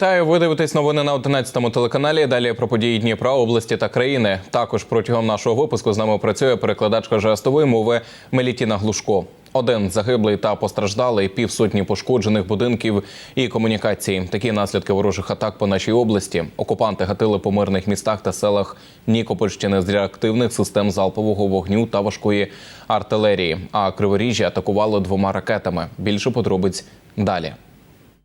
Вітаю! Ви дивитесь новини на 11 телеканалі. Далі про події Дніпра, області та країни. Також протягом нашого випуску з нами працює перекладачка жестової мови Мелітіна Глушко. Один загиблий та постраждалий, півсотні пошкоджених будинків і комунікацій. Такі наслідки ворожих атак по нашій області. Окупанти гатили по мирних містах та селах Нікопольщини з реактивних систем залпового вогню та важкої артилерії. А криворіжжя атакували двома ракетами. Більше подробиць далі.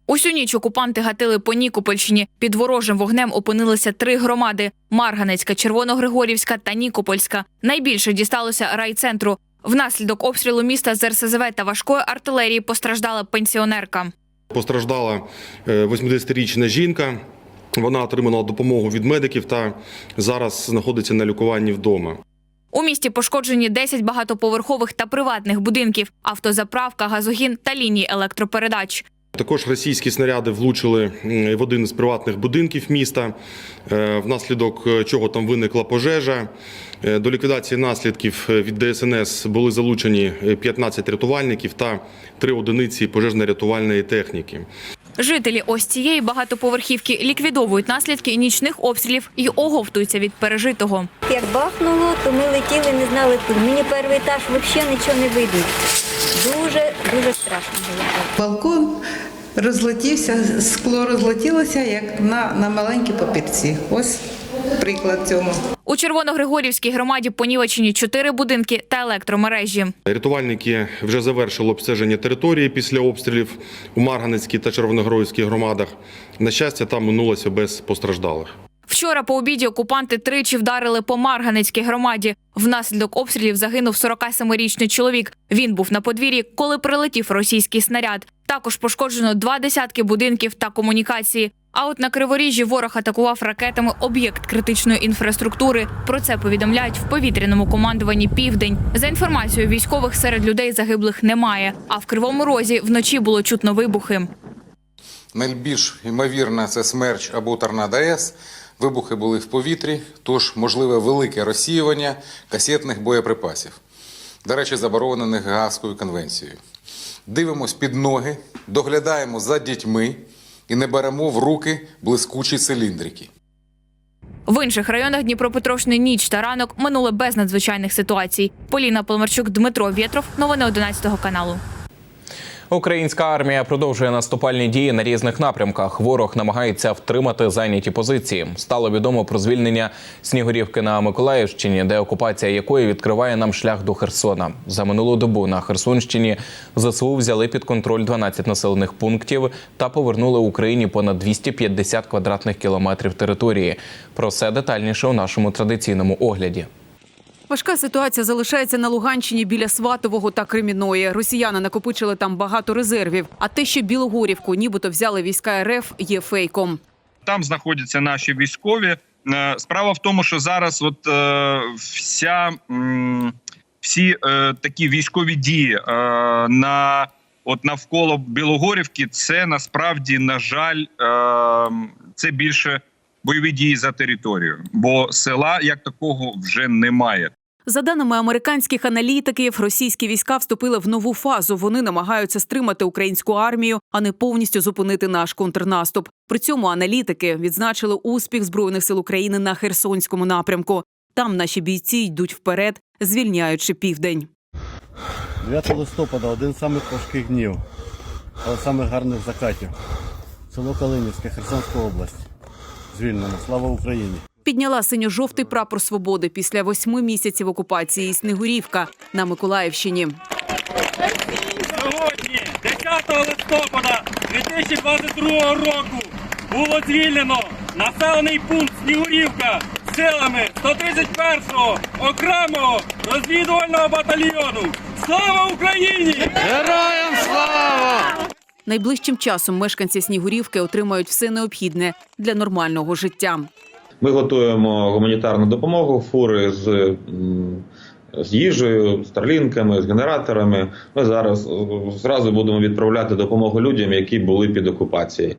Усю ніч окупанти гатили по Нікопольщині. Під ворожим вогнем опинилися три громади: Марганецька, Червоногригорівська та Нікопольська. Найбільше дісталося райцентру. Внаслідок обстрілу міста з РСЗВ та важкої артилерії постраждала пенсіонерка. Постраждала е, 80-річна жінка. Вона отримала допомогу від медиків та зараз знаходиться на лікуванні вдома. У місті пошкоджені 10 багатоповерхових та приватних будинків, автозаправка, газогін та лінії електропередач. Також російські снаряди влучили в один із приватних будинків міста, е, внаслідок е, чого там виникла пожежа. Е, До ліквідації наслідків від ДСНС були залучені е, 15 рятувальників та 3 одиниці пожежно-рятувальної техніки. Жителі ось цієї багатоповерхівки ліквідовують наслідки нічних обстрілів і оговтуються від пережитого. Як бахнуло, то ми летіли, не знали куди. Мені перший етаж взагалі нічого не видно. Дуже, дуже страшно було. Балкон розлетівся, скло розлетілося, як на, на маленькій папірці. Ось приклад цьому. У Червоногригорівській громаді понівечені чотири будинки та електромережі. Рятувальники вже завершили обстеження території після обстрілів у Марганецькій та Червоногройській громадах. На щастя, там минулося без постраждалих. Вчора по обіді окупанти тричі вдарили по Марганецькій громаді. Внаслідок обстрілів загинув 47-річний чоловік. Він був на подвір'ї, коли прилетів російський снаряд. Також пошкоджено два десятки будинків та комунікації. А от на Криворіжжі ворог атакував ракетами об'єкт критичної інфраструктури. Про це повідомляють в повітряному командуванні Південь. За інформацією військових, серед людей загиблих немає. А в Кривому Розі вночі було чутно вибухи. Найбільш ймовірно, це смерч або торнадо С. Вибухи були в повітрі, тож можливе велике розсіювання касетних боєприпасів, до речі, заборонених Гаазькою конвенцією. Дивимось під ноги, доглядаємо за дітьми і не беремо в руки блискучі циліндрики. В інших районах Дніпропетровщини ніч та ранок минули без надзвичайних ситуацій. Поліна Полмарчук, Дмитро Вєтров. Новини 11 каналу. Українська армія продовжує наступальні дії на різних напрямках. Ворог намагається втримати зайняті позиції. Стало відомо про звільнення Снігурівки на Миколаївщині, де окупація якої відкриває нам шлях до Херсона. За минулу добу на Херсонщині ЗСУ взяли під контроль 12 населених пунктів та повернули Україні понад 250 квадратних кілометрів території. Про все детальніше у нашому традиційному огляді. Важка ситуація залишається на Луганщині біля Сватового та Креміної. Росіяни накопичили там багато резервів. А те, що Білогорівку нібито взяли війська РФ, є фейком. там знаходяться наші військові. Е, Справа в тому, що зараз от е, вся всі е, такі військові дії на от навколо Білогорівки, це насправді на жаль, це більше бойові дії за територію, бо села як такого вже немає. За даними американських аналітиків, російські війська вступили в нову фазу. Вони намагаються стримати українську армію, а не повністю зупинити наш контрнаступ. При цьому аналітики відзначили успіх збройних сил України на Херсонському напрямку. Там наші бійці йдуть вперед, звільняючи південь. 9 листопада один з самих важких днів, але самих гарних закатів. Село Калинівське, Херсонська область. Звільнено. Слава Україні! Підняла синьо-жовтий прапор свободи після восьми місяців окупації Снегурівка на Миколаївщині. Сьогодні, 10 листопада 2022 року, було звільнено населений пункт Снігурівка силами 131-го окремого розвідувального батальйону. Слава Україні! Найближчим часом мешканці Снігурівки отримають все необхідне для нормального життя. Ми готуємо гуманітарну допомогу, фури з, з їжею, з тарлінками, з генераторами. Ми зараз е, зразу будемо відправляти допомогу людям, які були під окупацією.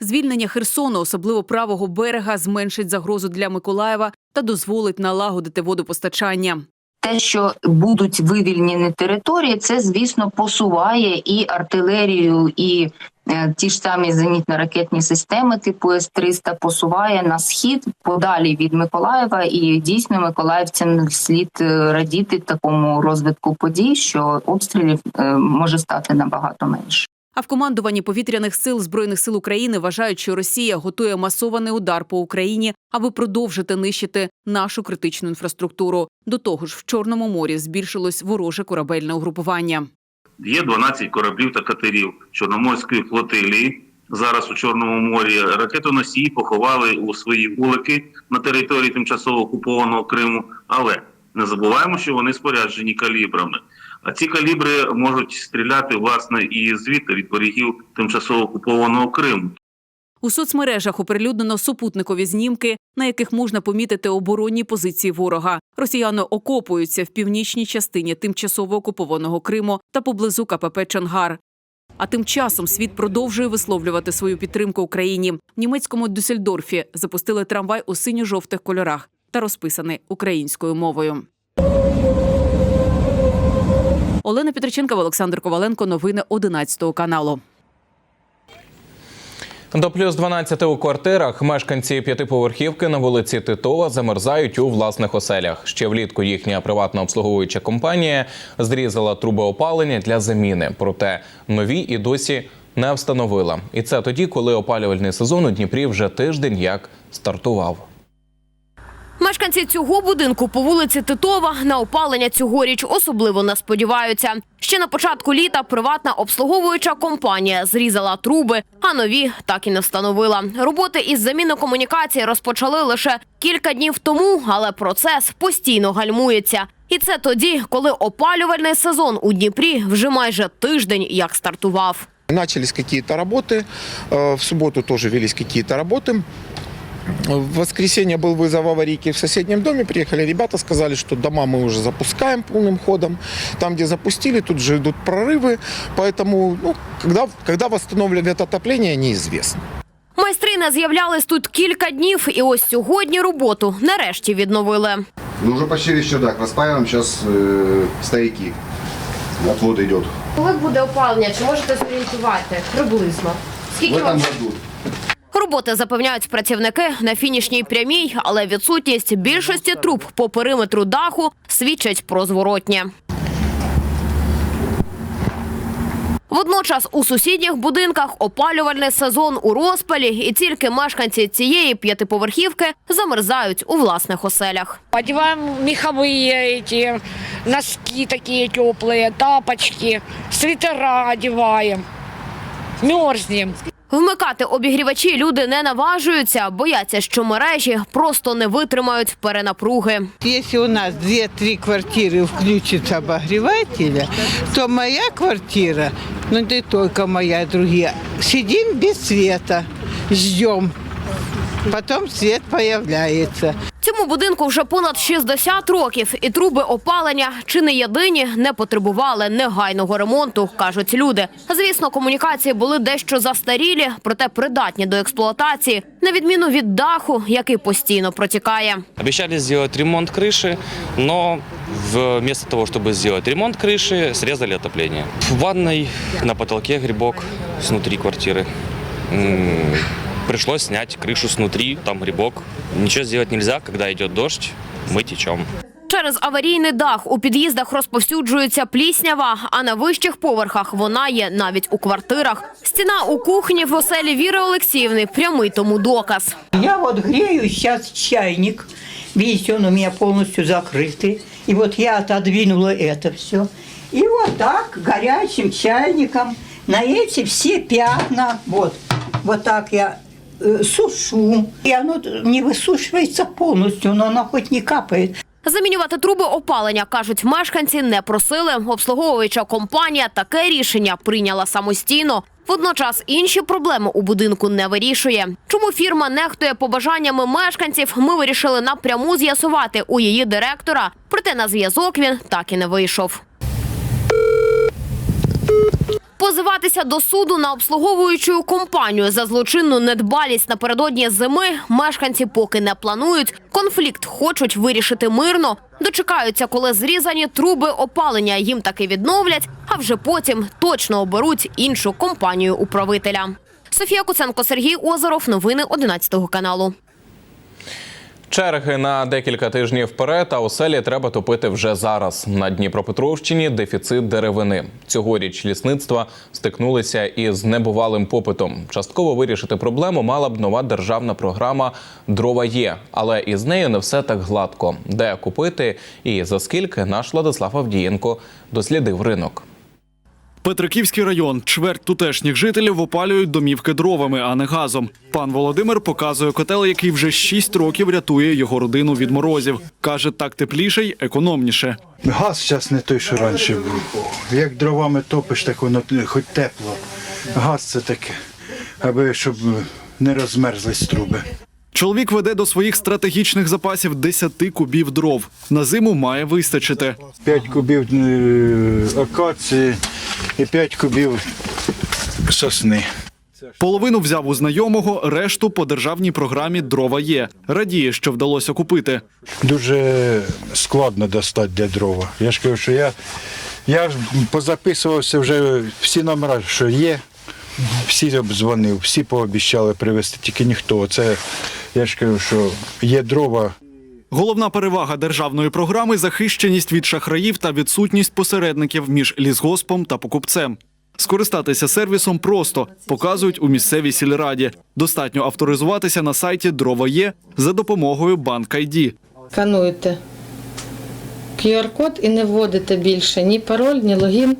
Звільнення Херсону, особливо правого берега, зменшить загрозу для Миколаєва та дозволить налагодити водопостачання. Те, що будуть вивільнені території, це звісно посуває і артилерію, і е, ті ж самі зенітно-ракетні системи типу С-300 посуває на схід подалі від Миколаєва. І дійсно миколаївцям слід е, радіти такому розвитку подій, що обстрілів е, може стати набагато менше. А в командуванні повітряних сил збройних сил України вважають, що Росія готує масований удар по Україні, аби продовжити нищити нашу критичну інфраструктуру. До того ж, в Чорному морі збільшилось вороже корабельне угрупування. Є 12 кораблів та катерів Чорноморської флотилії. Зараз у Чорному морі ракетоносії поховали у свої вулики на території тимчасово окупованого Криму. Але не забуваємо, що вони споряджені калібрами. А ці калібри можуть стріляти власне і звідти від берегів тимчасово окупованого Криму. У соцмережах оприлюднено супутникові знімки, на яких можна помітити оборонні позиції ворога. Росіяни окопуються в північній частині тимчасово окупованого Криму та поблизу КПП Чонгар. А тим часом світ продовжує висловлювати свою підтримку Україні. В німецькому Дюссельдорфі запустили трамвай у синьо-жовтих кольорах та розписаний українською мовою. Олена Петриченка, Олександр Коваленко. Новини 11 каналу. До плюс 12 у квартирах мешканці п'ятиповерхівки на вулиці Титова замерзають у власних оселях. Ще влітку їхня приватна обслуговуюча компанія зрізала труби опалення для заміни. Проте нові і досі не встановила. І це тоді, коли опалювальний сезон у Дніпрі вже тиждень як стартував. Мешканці цього будинку по вулиці Титова на опалення цьогоріч особливо не сподіваються. Ще на початку літа приватна обслуговуюча компанія зрізала труби, а нові так і не встановила. Роботи із заміни комунікації розпочали лише кілька днів тому, але процес постійно гальмується. І це тоді, коли опалювальний сезон у Дніпрі вже майже тиждень як стартував. Начались какие-то работы, э, в субботу тоже велись какие-то работы. В воскресенье был вызов аварийки в соседнем доме. Приехали ребята, сказали, что дома мы уже запускаем полным ходом. Там, где запустили, тут же идут прорывы. Поэтому, ну, когда, когда восстановлено отопление, неизвестно. Майстри не з'являлись тут кілька днів, і ось сьогодні роботу нарешті відновили. Ну, уже почти весь чердак распаиваем, сейчас э, стояки. Отвод идет. Коли буде опалення, чи можете зорієнтувати приблизно? В этом году. Роботи запевняють працівники на фінішній прямій, але відсутність більшості труб по периметру даху свідчить про зворотнє. Водночас у сусідніх будинках опалювальний сезон у розпалі, і тільки мешканці цієї п'ятиповерхівки замерзають у власних оселях. Одеваем меховые эти носки такие теплые, тапочки, свитера одеваем. Мерзнем. Вмикати обігрівачі люди не наважуються, бояться, що мережі просто не витримають перенапруги. Якщо у нас 2-3 квартири включиться обогревателя, то моя квартира, ну не только моя, другі, сидимо без світу, ждем Потом свет появляется. Цьому будинку вже понад 60 років, і труби опалення чи не єдині не потребували негайного ремонту, кажуть люди. Звісно, комунікації були дещо застарілі, проте придатні до експлуатації, на відміну від даху, який постійно протікає. Обещали сделать ремонт крыши, но вместо того, чтобы сделать ремонт крыши, срезали отопление. В ванной на потолке грибок снутри квартиры. М, Пришлось снять крышу снутри, там грибок. Ничего сделать нельзя, когда идет дождь, мы течем. Через аварійний дах у під'їздах розповсюджується пліснява, а на вищих поверхах вона є навіть у квартирах. Стіна у кухні в оселі Віри Олексіївни прямий тому доказ. Я вот грею сейчас чайник. Видите, он у меня полностью закрытый. И вот я отодвинула это все. И вот так горячим чайником на эти все пятна, вот, вот так я э, сушу. И оно не высушивается полностью, но оно хоть не капает. Замінювати труби опалення, кажуть мешканці, не просили. Обслуговуюча компанія таке рішення прийняла самостійно. Водночас інші проблеми у будинку не вирішує. Чому фірма нехтує побажаннями мешканців, ми вирішили напряму з'ясувати у її директора. Проте на зв'язок він так і не вийшов. Позиватися до суду на обслуговуючу компанію за злочинну недбалість напередодні зими мешканці поки не планують. Конфлікт хочуть вирішити мирно. Дочекаються, коли зрізані труби опалення їм таки відновлять, а вже потім точно оберуть іншу компанію управителя. Софія Куценко, Сергій Озеров. Новини 11 каналу. Черги на декілька тижнів вперед, а оселі треба топити вже зараз. На Дніпропетровщині дефіцит деревини. Цьогоріч лісництва стикнулися із небувалим попитом. Частково вирішити проблему мала б нова державна програма Дрова є, але із нею не все так гладко. Де купити і за скільки наш Владислав Авдієнко дослідив ринок. Петриківський район. Чверть тутешніх жителів опалюють домівки дровами, а не газом. Пан Володимир показує котел, який вже 6 років рятує його родину від морозів. Каже, так тепліше й економніше. Газ зараз не той, що раніше був. Як дровами топиш, так воно хоч тепло. Газ це таке, аби щоб не розмерзлись труби. Чоловік веде до своїх стратегічних запасів 10 кубів дров. На зиму має вистачити. 5 кубів е, акації і 5 кубів сосни. Половину взяв у знайомого, решту по державній програмі Дрова є. Радіє, що вдалося купити. Дуже складно достати для дрова. Я ж кажу, що я, я позаписувався вже всі номера, що є. Всі обдзвонив, всі пообіцяли привезти, тільки ніхто. Це я ж кажу, що є дрова. Головна перевага державної програми захищеність від шахраїв та відсутність посередників між лісгоспом та покупцем. Скористатися сервісом просто показують у місцевій сільраді. Достатньо авторизуватися на сайті Дрова є за допомогою банк ID. Скануєте QR-код і не вводите більше ні пароль, ні логін.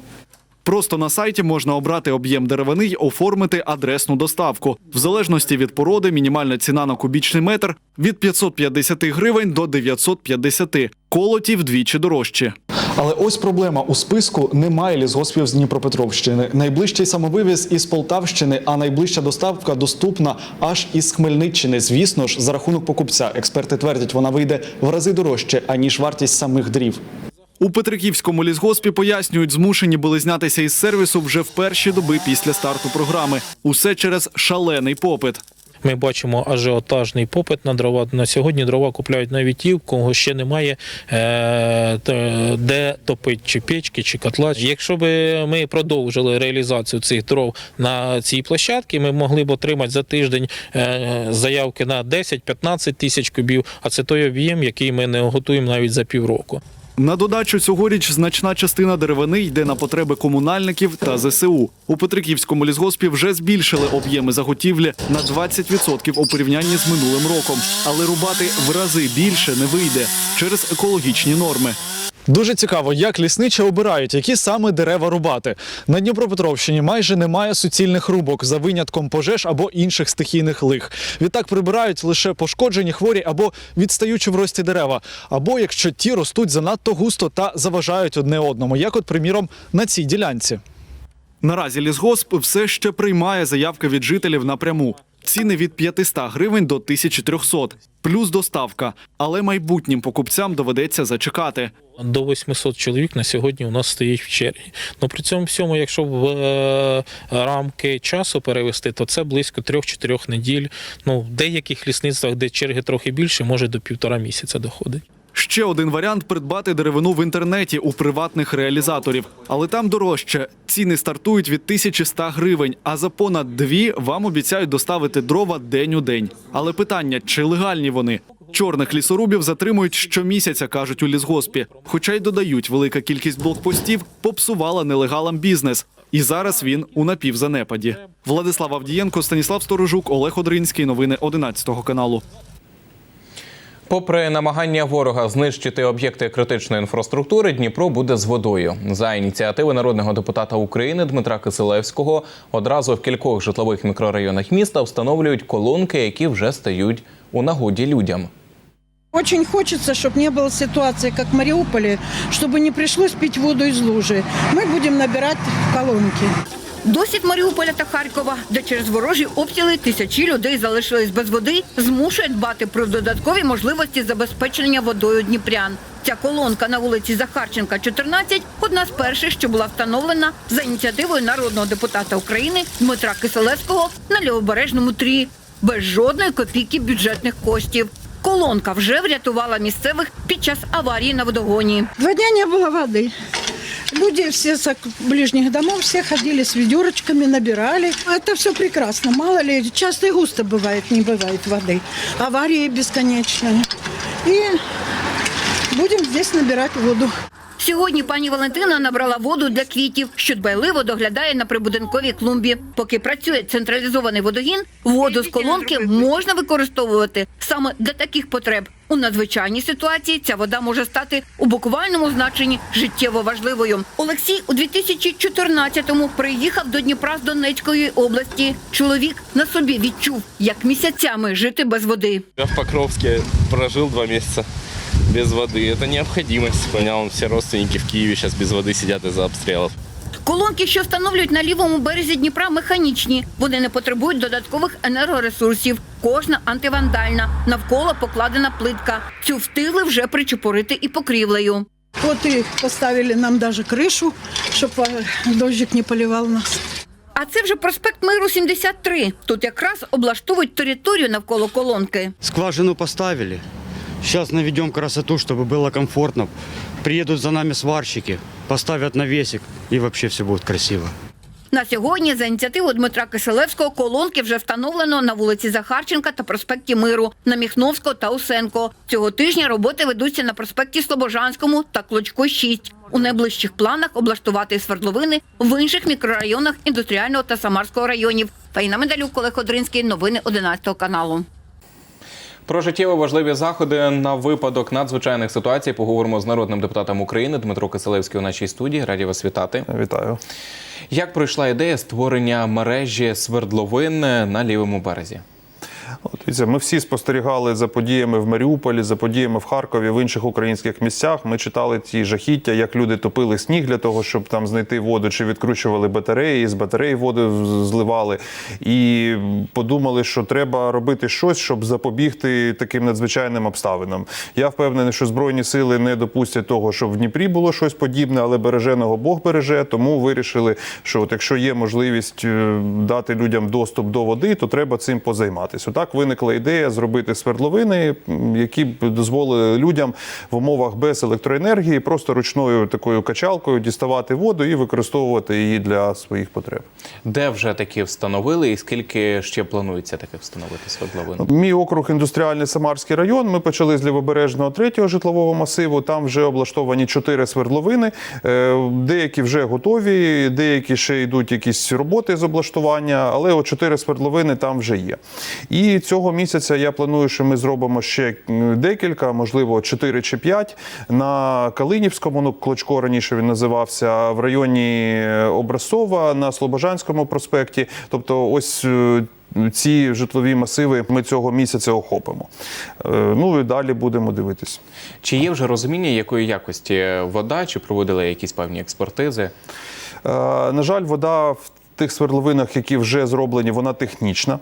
Просто на сайті можна обрати об'єм деревини й оформити адресну доставку. В залежності від породи мінімальна ціна на кубічний метр від 550 гривень до 950. Колоті вдвічі дорожчі. Але ось проблема у списку немає лісгоспів з Дніпропетровщини. Найближчий самовивіз із Полтавщини, а найближча доставка доступна аж із Хмельниччини. Звісно ж, за рахунок покупця. Експерти твердять, вона вийде в рази дорожче аніж вартість самих дрів. У Петриківському лісгоспі пояснюють, змушені були знятися із сервісу вже в перші доби після старту програми. Усе через шалений попит. Ми бачимо ажіотажний попит на дрова. На сьогодні дрова купляють навіть ті, в кого ще немає е, де топити чи печки, чи котла. Якщо б ми продовжили реалізацію цих дров на цій площадці, ми могли б отримати за тиждень е, заявки на 10-15 тисяч кубів, а це той об'єм, який ми не готуємо навіть за півроку. На додачу цьогоріч значна частина деревини йде на потреби комунальників та ЗСУ. У Петриківському лісгоспі вже збільшили об'єми заготівлі на 20% у порівнянні з минулим роком, але рубати в рази більше не вийде через екологічні норми. Дуже цікаво, як лісничі обирають, які саме дерева рубати. На Дніпропетровщині майже немає суцільних рубок за винятком пожеж або інших стихійних лих. Відтак прибирають лише пошкоджені хворі або відстаючі в рості дерева, або якщо ті ростуть занадто густо та заважають одне одному, як, от, приміром, на цій ділянці. Наразі лісгосп все ще приймає заявки від жителів напряму. Ціни від 500 гривень до 1300, плюс доставка. Але майбутнім покупцям доведеться зачекати. До 800 чоловік на сьогодні у нас стоїть в черзі. Ну при цьому всьому, якщо в е, рамки часу перевести, то це близько 3-4 неділь. Ну, в деяких лісництвах, де черги трохи більше, може до півтора місяця доходить. Ще один варіант придбати деревину в інтернеті у приватних реалізаторів, але там дорожче. Ціни стартують від 1100 гривень, а за понад дві вам обіцяють доставити дрова день у день. Але питання, чи легальні вони? Чорних лісорубів затримують щомісяця, кажуть у лісгоспі. Хоча й додають, велика кількість блокпостів попсувала нелегалам бізнес. І зараз він у напівзанепаді. Владислав Авдієнко, Станіслав Сторожук, Олег Одринський. Новини 11 каналу. Попри намагання ворога знищити об'єкти критичної інфраструктури, Дніпро буде з водою. За ініціативи народного депутата України Дмитра Киселевського одразу в кількох житлових мікрорайонах міста встановлюють колонки, які вже стають у нагоді людям. Очень хочется, чтобы не было ситуации, как в Мариуполе, чтобы не пришлось пить воду из лужи. Мы будем набирать колонки. Досвід Маріуполя та Харкова, де через ворожі обстріли тисячі людей залишились без води, змушує дбати про додаткові можливості забезпечення водою дніпрян. Ця колонка на вулиці Захарченка, 14 – одна з перших, що була встановлена за ініціативою народного депутата України Дмитра Киселевського на Лівобережному трі, без жодної копійки бюджетних коштів. Колонка вже врятувала місцевих під час аварії на водогоні. Два дня не было воды. Люди все с ок- ближних домов, все ходили с ведерочками, набирали. Это все прекрасно. Мало ли, часто и густо бывает, не бывает воды. Аварии бесконечные. И будем здесь набирать воду. Сьогодні пані Валентина набрала воду для квітів, що дбайливо доглядає на прибудинковій клумбі. Поки працює централізований водогін, воду з колонки можна використовувати саме для таких потреб. У надзвичайній ситуації ця вода може стати у буквальному значенні життєво важливою. Олексій у 2014-му приїхав до Дніпра з Донецької області. Чоловік на собі відчув, як місяцями жити без води. Я в Покровске прожил два месяца без воды. Это необходимость. У меня вон все родственники в Киеве сейчас без воды сидят из-за обстрелов. Колонки, що встановлюють на лівому березі Дніпра, механічні. Вони не потребують додаткових енергоресурсів. Кожна антивандальна. Навколо покладена плитка. Цю встигли вже причепурити і покрівлею. Вот и поставили нам даже крышу, чтобы дождик не поливал нас. А це вже проспект Миру 73. Тут якраз облаштовують територію навколо колонки. Скважину поставили. Сейчас наведем красоту, чтобы было комфортно. Приедут за нами сварщики, поставят навесик, и вообще все будет красиво. На сьогодні за ініціативу Дмитра Киселевського колонки вже встановлено на вулиці Захарченка та проспекті Миру, на Міхновського та Усенко. Цього тижня роботи ведуться на проспекті Слобожанському та Клочко 6. У найближчих планах облаштувати свердловини в інших мікрорайонах індустріального та Самарського районів. Фаїна Медалюк, Олег Одринський. Новини 11 каналу. Про життєво важливі заходи на випадок надзвичайних ситуацій поговоримо з народним депутатом України Дмитро Киселевський у нашій студії. Раді вас вітати. Вітаю. Як пройшла ідея створення мережі свердловин на лівому березі? От, ми всі спостерігали за подіями в Маріуполі, за подіями в Харкові, в інших українських місцях. Ми читали ті жахіття, як люди топили сніг для того, щоб там знайти воду, чи відкручували батареї, з батареї воду зливали. І подумали, що треба робити щось, щоб запобігти таким надзвичайним обставинам. Я впевнений, що збройні сили не допустять того, щоб в Дніпрі було щось подібне, але береженого Бог береже. Тому вирішили, що от якщо є можливість е, дати людям доступ до води, то треба цим позайматися. Отак виникла ідея зробити свердловини, які б дозволили людям в умовах без електроенергії просто ручною такою качалкою діставати воду і використовувати її для своїх потреб. Де вже такі встановили, і скільки ще планується таке встановити свердловин? Мій округ індустріальний Самарський район. Ми почали з лівобережного третього житлового масиву. Там вже облаштовані чотири свердловини. Е, Деякі вже готові, деякі ще йдуть якісь роботи з облаштування, але от чотири свердловини там вже є. І цього місяця я планую, що ми зробимо ще декілька, можливо, 4 чи 5 на Калинівському, ну Клочко раніше він називався, в районі Образцова на Слобожанському проспекті. Тобто, ось. е, Ці житлові масиви ми цього місяця охопимо. Е, Ну і далі будемо дивитись. Чи є вже розуміння, якої якості вода, чи проводили якісь певні експертизи? Е, На жаль, вода в тих свердловинах, які вже зроблені, вона технічна.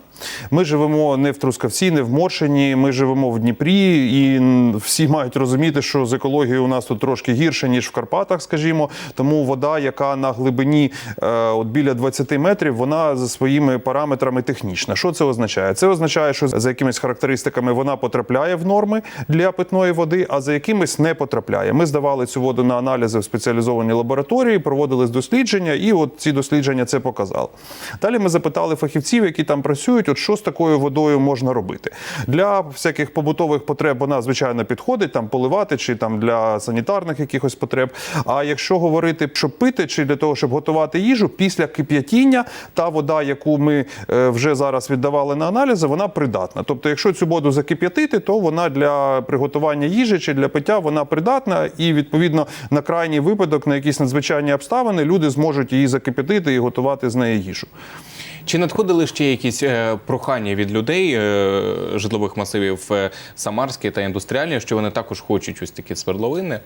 Ми живемо не в Трускавці, не в Моршині, ми живемо в Дніпрі, і всі мають розуміти, що з екологією у нас тут трошки гірше, ніж в Карпатах, скажімо. Тому вода, яка на глибині е, от біля 20 метрів, вона за своїми параметрами технічна. Що це означає? Це означає, що за якимись характеристиками вона потрапляє в норми для питної води, а за якимись не потрапляє. Ми здавали цю воду на аналізи в спеціалізованій лабораторії, проводили дослідження, і от ці дослідження це показали. Далі ми запитали фахівців, які там працюють, от що з такою водою можна робити. Для всяких побутових потреб вона звичайно підходить, там поливати чи там для санітарних якихось потреб. А якщо говорити, щоб пити, чи для того, щоб готувати їжу, після кип'ятіння та вода, яку ми е, вже зараз віддавали на аналізи, вона придатна. Тобто, якщо цю воду закип'ятити, то вона для приготування їжі чи для пиття вона придатна, і відповідно на крайній випадок, на якісь надзвичайні обставини, люди зможуть її закип'ятити і готувати з неї їжу. Чи надходили ще якісь е, прохання від людей е, житлових масивів е, Самарський та індустріальні, що вони також хочуть ось такі свердловини?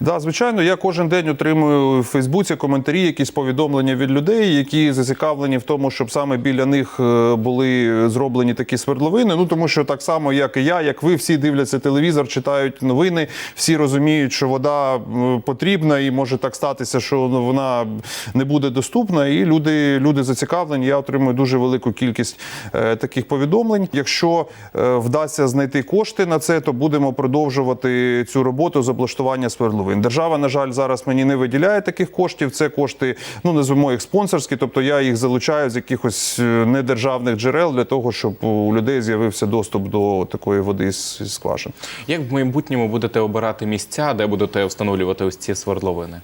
Да, звичайно, я кожен день отримую в Фейсбуці коментарі, якісь повідомлення від людей, які зацікавлені в тому, щоб саме біля них е, були зроблені такі свердловини. Ну тому що так само, як і я, як ви, всі дивляться телевізор, читають новини, всі розуміють, що вода потрібна, і може так статися, що вона не буде доступна. І люди, люди зацікавлені. Я отримую дуже велику кількість е, таких повідомлень. Якщо е, вдасться знайти кошти на це, то будемо продовжувати цю роботу з облаштування свердловин. Держава, на жаль, зараз мені не виділяє таких коштів. Це кошти, ну називаємо їх спонсорські, тобто я їх залучаю з якихось е, недержавних джерел для того, щоб у людей з'явився доступ до такої води з скважин. Як в майбутньому будете обирати місця, де будете встановлювати ось ці свердловини?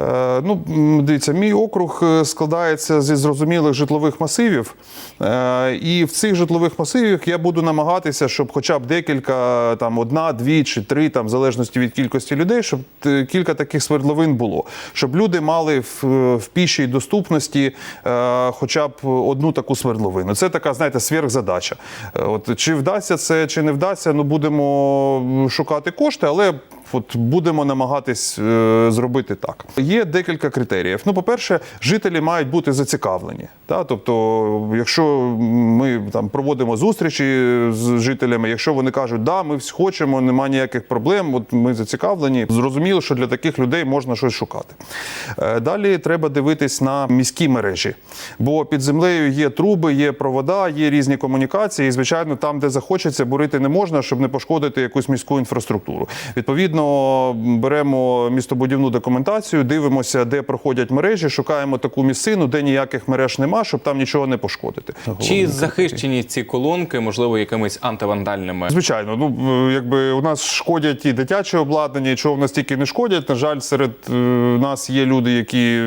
Е, Ну, дивіться, мій округ е, складається зі зрозумілих житлових масивів. Е, І в цих житлових масивах я буду намагатися, щоб хоча б декілька, там одна, дві чи три, там, в залежності від кількості людей, щоб кілька таких свердловин було. Щоб люди мали в, в пішій доступності хоча б одну таку свердловину. Це така, знаєте, сверхзадача. От, чи вдасться це, чи не вдасться, ну будемо шукати кошти, але От будемо намагатись е, зробити так. Є декілька критеріїв. Ну, по-перше, жителі мають бути зацікавлені. Та? Тобто, якщо ми там проводимо зустрічі з жителями, якщо вони кажуть, да, ми всі хочемо, немає ніяких проблем, от ми зацікавлені, зрозуміло, що для таких людей можна щось шукати. Е, Далі треба дивитись на міські мережі, бо під землею є труби, є провода, є різні комунікації. І, звичайно, там, де захочеться, бурити не можна, щоб не пошкодити якусь міську інфраструктуру. Відповідно, беремо містобудівну документацію, дивимося, де проходять мережі, шукаємо таку місцину, де ніяких мереж нема, щоб там нічого не пошкодити. Чи захищені ці колонки, можливо, якимись антивандальними? Звичайно, ну е, якби у нас шкодять і дитяче обладнання, і чого в нас тільки не шкодять. На жаль, серед е, нас є люди, які,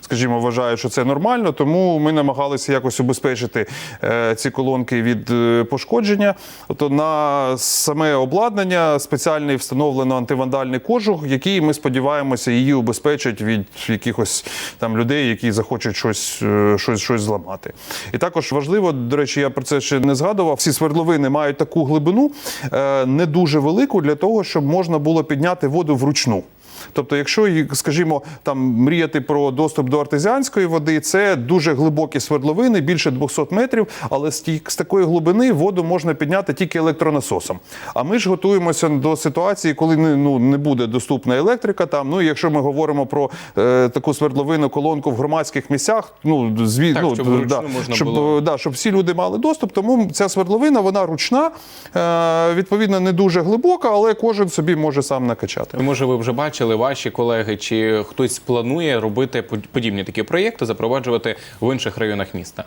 скажімо, вважають, що це нормально. Тому ми намагалися якось убезпечити е, ці колонки від е, пошкодження. Тобто на саме обладнання спеціальний встановлено антивандальний кожух, який ми сподіваємося її убезпечить від якихось там людей, які захочуть щось, е, щось, щось зламати. І також важливо, до речі, я про це ще не згадував. Всі свердловини мають таку глибину е, не дуже велику для того, щоб можна було підняти воду вручну. Тобто, якщо, скажімо, там мріяти про доступ до артезіанської води, це дуже глибокі свердловини, більше 200 метрів, але з, такої глибини воду можна підняти тільки електронасосом. А ми ж готуємося до ситуації, коли не, ну, не буде доступна електрика. Там, ну, якщо ми говоримо про е, таку свердловину, колонку в громадських місцях, ну, зві, Так, ну, щоб да, можна щоб, було. да, щоб всі люди мали доступ. Тому ця свердловина вона ручна, е, відповідно, не дуже глибока, але кожен собі може сам накачати. Може, ви вже бачили ваші колеги, чи хтось планує робити под- подібні такі проєкти, запроваджувати в інших районах міста?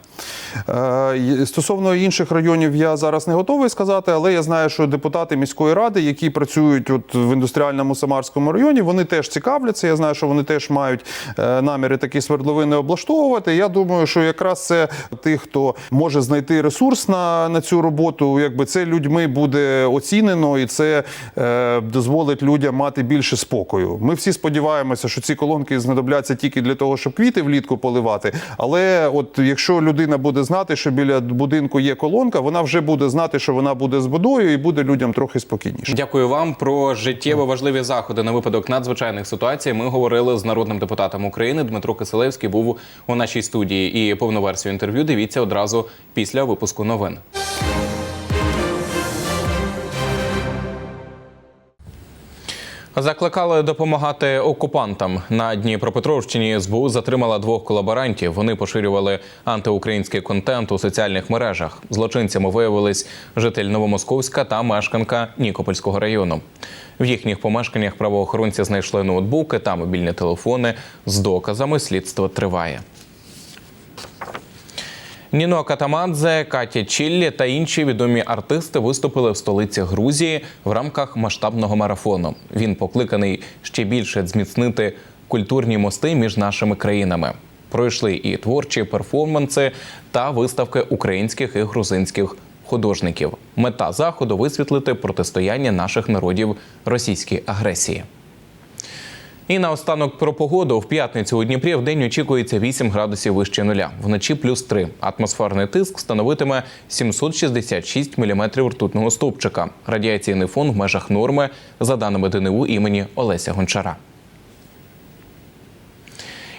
Е, Стосовно інших районів я зараз не готовий сказати, але я знаю, що депутати міської ради, які працюють от в індустріальному Самарському районі, вони теж цікавляться. Я знаю, що вони теж мають е, наміри такі свердловини облаштовувати. Я думаю, що якраз це тих, хто може знайти ресурс на, на цю роботу, якби це людьми буде оцінено, і це е, дозволить людям мати більше спокою. Ми всі сподіваємося, що ці колонки знадобляться тільки для того, щоб квіти влітку поливати. Але от якщо людина буде знати, що біля будинку є колонка, вона вже буде знати, що вона буде з водою, і буде людям трохи спокійніше. Дякую вам про життєво важливі заходи на випадок надзвичайних ситуацій. Ми говорили з народним депутатом України Дмитро Киселевський. Був у нашій студії. І повну версію інтерв'ю дивіться одразу після випуску новин. Закликали допомагати окупантам на Дніпропетровщині. СБУ затримала двох колаборантів. Вони поширювали антиукраїнський контент у соціальних мережах. Злочинцями виявились житель Новомосковська та мешканка Нікопольського району. В їхніх помешканнях правоохоронці знайшли ноутбуки та мобільні телефони з доказами. Слідство триває. Ніно Катамадзе, Катя Чіллі та інші відомі артисти виступили в столиці Грузії в рамках масштабного марафону. Він покликаний ще більше зміцнити культурні мости між нашими країнами. Пройшли і творчі перформанси та виставки українських і грузинських художників. Мета заходу висвітлити протистояння наших народів російській агресії. І наостанок про погоду. В п'ятницю у Дніпрі в день очікується 8 градусів вище нуля. Вночі плюс 3. Атмосферний тиск становитиме 766 міліметрів ртутного стовпчика. Радіаційний фон в межах норми, за даними ДНУ імені Олеся Гончара.